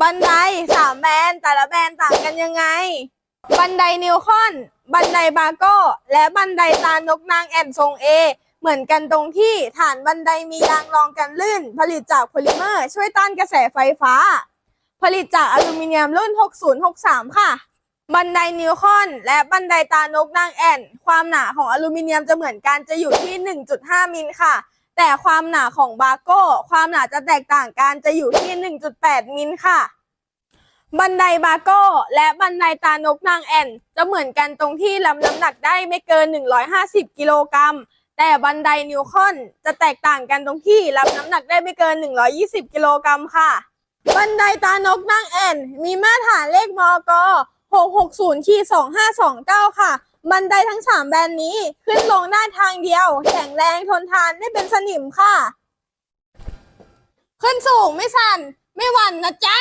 บันไดสามแบรนด์แต่ละแบรนด์ต่างกันยังไง บันไดนิวคอน บันไดบาโก้ และบันไดตานกนางแอ่นทรงเอ เหมือนกันตรงที่ฐานบันไดมียางรองกันลื่น ผลิตจากโพลิเมอร์ ช่วยต้านกระแสไฟฟ้า ผลิตจากอลูมิเนียมรุ่น 6063 ค่ะ บันไดนิวคอน และบันไดตานกนางแอ่น ความหนาของอลูมิเนียมจะเหมือนกันจะอยู่ที่ 1.5 มิลค่ะ แต่ความหนาของบาโก้ ความหนาจะแตกต่างกันจะอยู่ที่ 1.8 มิลค่ะ บันไดบาโก้ และบันไดตานกนางแอ่น จะเหมือนกันตรงที่รับน้ำหนักได้ไม่เกิน 150 กิโลกรัม แต่บันไดนิวคอนจะแตกต่างกันตรงที่รับน้ำหนักได้ไม่เกิน 120 กิโลกรัมค่ะ บันไดตานกนางแอ่น มีมาตรฐานเลขมก660ขี2529 ค่ะ บันไดทั้ง 3 แบรนด์นี้ขึ้นลงได้ทางเดียว แข็งแรงทนทานไม่เป็นสนิมค่ะ ขึ้นสูงไม่สั่น ไม่หวั่นนะจ๊ะ